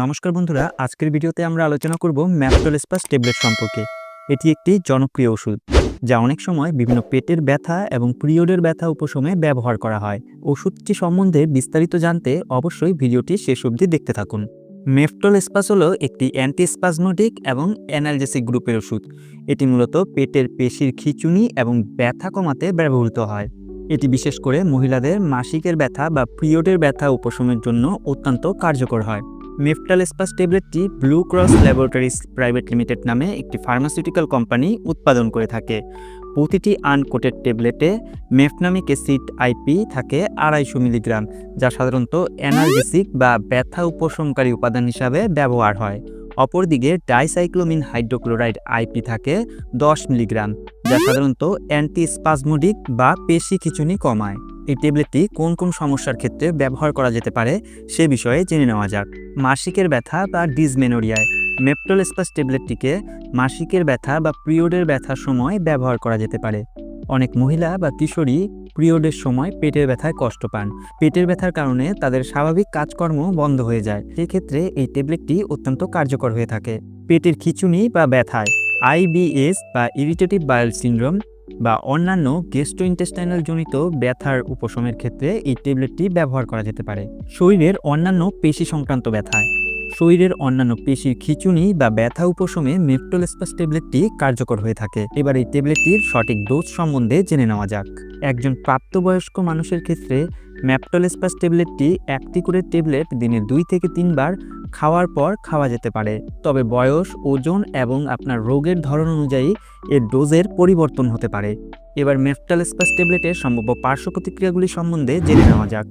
নমস্কার বন্ধুরা, আজকের ভিডিওতে আমরা আলোচনা করব ম্যাপটোলেসপাস ট্যাবলেট সম্পর্কে। এটি একটি জনপ্রিয় ওষুধ, যা অনেক সময় বিভিন্ন পেটের ব্যথা এবং পিরিয়ডের ব্যথা উপশমে ব্যবহার করা হয়। ওষুধটি সম্বন্ধে বিস্তারিত জানতে অবশ্যই ভিডিওটি শেষ অবধি দেখতে থাকুন। মেফটল স্পাস হলো একটি অ্যান্টিস্পাজমোটিক এবং অ্যানালজেসিক গ্রুপের ওষুধ। এটি মূলত পেটের পেশির খিঁচুনি এবং ব্যথা কমাতে ব্যবহৃত হয়। এটি বিশেষ করে মহিলাদের মাসিকের ব্যথা বা পিরিয়ডের ব্যথা উপশমের জন্য অত্যন্ত কার্যকর হয়। মেফটালেসপাস ট্যাবলেটটি blue cross laboratories private limited নামে একটি ফার্মাসিউটিক্যাল কোম্পানি উৎপাদন করে থাকে। প্রতিটি আনকোটেড ট্যাবলেটে মেফনামিক অ্যাসিড আইপি থাকে আড়াইশো মিলিগ্রাম, যা সাধারণত অ্যানালজেসিক বা ব্যথা উপশমকারী উপাদান হিসাবে ব্যবহার হয়। অপরদিকে ডাইসাইক্লোমিন হাইড্রোক্লোরাইড আইপি থাকে দশ মিলিগ্রাম, যা সাধারণত অ্যান্টিস্পাজমোডিক বা পেশি খিচুনি কমায়। এই ট্যাবলেটটি কোন কোন সমস্যার ক্ষেত্রে ব্যবহার করা যেতে পারে সে বিষয়ে জেনে নেওয়া যাক। মাসিকের ব্যথা বা ডিসমেনোরিয়ায় মেপটোলেসপাস ট্যাবলেটটিকে মাসিকের ব্যথা বা পিরিয়ডের ব্যথার সময় ব্যবহার করা যেতে পারে। অনেক মহিলা বা কিশোরী পিরিয়ডের সময় পেটের ব্যথায় কষ্ট পান। পেটের ব্যথার কারণে তাদের স্বাভাবিক কাজকর্ম বন্ধ হয়ে যায়। সেক্ষেত্রে এই ট্যাবলেটটি অত্যন্ত কার্যকর হয়ে থাকে। পেটের খিচুনি বা ব্যথায় আইবিএস বা ইরিটেটিভ বায়োল সিনড্রোম বা অন্যান্য গেস্ট্রোইন্টেস্টাইনাল জনিত ব্যথার উপশমের ক্ষেত্রে এই ট্যাবলেটটি ব্যবহার করা যেতে পারে। শরীরের অন্যান্য পেশি সংক্রান্ত ব্যথা। শরীরের অন্যান্য পেশির খিচুনি বা ব্যথা উপশমে মেপটোলেসপাস ট্যাবলেটটি কার্যকর হয়ে থাকে। এবার এই ট্যাবলেটটির সঠিক ডোজ সম্বন্ধে জেনে নেওয়া যাক। একজন প্রাপ্তবয়স্ক মানুষের ক্ষেত্রে ম্যাপটোলেসপাস ট্যাবলেটটি একটি করে ট্যাবলেট দিনে দুই থেকে তিনবার খাওয়ার পর খাওয়া যেতে পারে। তবে বয়স, ওজন এবং আপনার রোগের ধরন অনুযায়ী এর ডোজের পরিবর্তন হতে পারে। এবার মেফটালেসপাস ট্যাবলেটের সম্ভাব্য পার্শ্ব প্রতিক্রিয়াগুলি সম্বন্ধে জেনে নেওয়া যাক।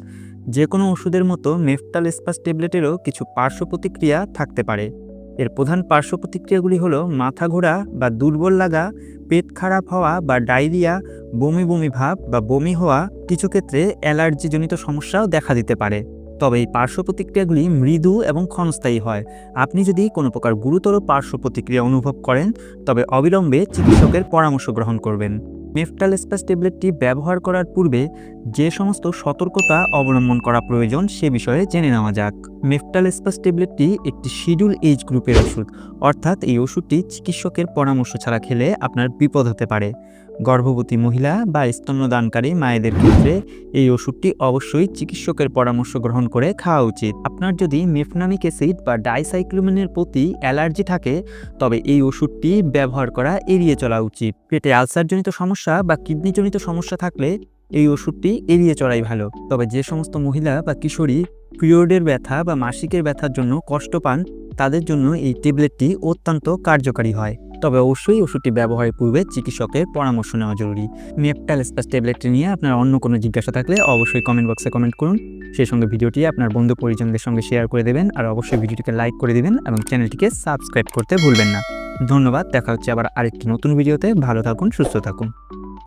যে কোনো ওষুধের মতো মেফটাল স্পাস ট্যাবলেটেরও কিছু পার্শ্ব প্রতিক্রিয়া থাকতে পারে। এর প্রধান পার্শ্ব প্রতিক্রিয়াগুলি হলো মাথা ঘোরা বা দুর্বল লাগা পেট খারাপ হওয়া বা ডায়রিয়া, বমি বমি ভাব বা বমি হওয়া কিছু ক্ষেত্রে অ্যালার্জিজনিত সমস্যাও দেখা দিতে পারে। তবে এই পার্শ্ব প্রতিক্রিয়াগুলি মৃদু এবং ক্ষণস্থায়ী হয়। আপনি যদি কোনো প্রকার গুরুতর পার্শ্ব প্রতিক্রিয়া অনুভব করেন, তবে অবিলম্বে চিকিৎসকের পরামর্শ গ্রহণ করবেন। মেফটালেসপাস ট্যাবলেটটি ব্যবহার করার পূর্বে যে সমস্ত সতর্কতা অবলম্বন করা প্রয়োজন সে বিষয়ে জেনে নেওয়া যাক। মেফটালেসপাস ট্যাবলেটটি একটি শিডিউল এজ গ্রুপের ওষুধ। অর্থাৎ এই ওষুধটি চিকিৎসকের পরামর্শ ছাড়া খেলে আপনার বিপদ হতে পারে। গর্ভবতী মহিলা বা স্তন্যদানকারী মায়েদের ক্ষেত্রে এই ওষুধটি অবশ্যই চিকিৎসকের পরামর্শ গ্রহণ করে খাওয়া উচিত। আপনার যদি মেফনামিক অ্যাসিড বা ডাইসাইক্লোমিনের প্রতি অ্যালার্জি থাকে, তবে এই ওষুধটি ব্যবহার করা এড়িয়ে চলা উচিত। পেটে আলসারজনিত সমস্যা বা কিডনিজনিত সমস্যা থাকলে এই ওষুধটি এড়িয়ে চলাই ভালো। তবে যে সমস্ত মহিলা বা কিশোরী পিরিয়ডের ব্যথা বা মাসিকের ব্যথার জন্য কষ্ট পান, তাদের জন্য এই ট্যাবলেটটি অত্যন্ত কার্যকারী হয়। তবে অবশ্যই ওষুধটি ব্যবহারের পূর্বে চিকিৎসকের পরামর্শ নেওয়া জরুরি। মেপটালেসপাস ট্যাবলেটটি নিয়ে আপনার অন্য কোনো জিজ্ঞাসা থাকলে অবশ্যই কমেন্ট বক্সে কমেন্ট করুন। সেই সঙ্গে ভিডিওটি আপনার বন্ধু পরিজনদের সঙ্গে শেয়ার করে দেবেন আর অবশ্যই ভিডিওটিকে লাইক করে দেবেন এবং চ্যানেলটিকে সাবস্ক্রাইব করতে ভুলবেন না। ধন্যবাদ, দেখা হচ্ছে আবার আরেকটি নতুন ভিডিওতে। ভালো থাকুন, সুস্থ থাকুন।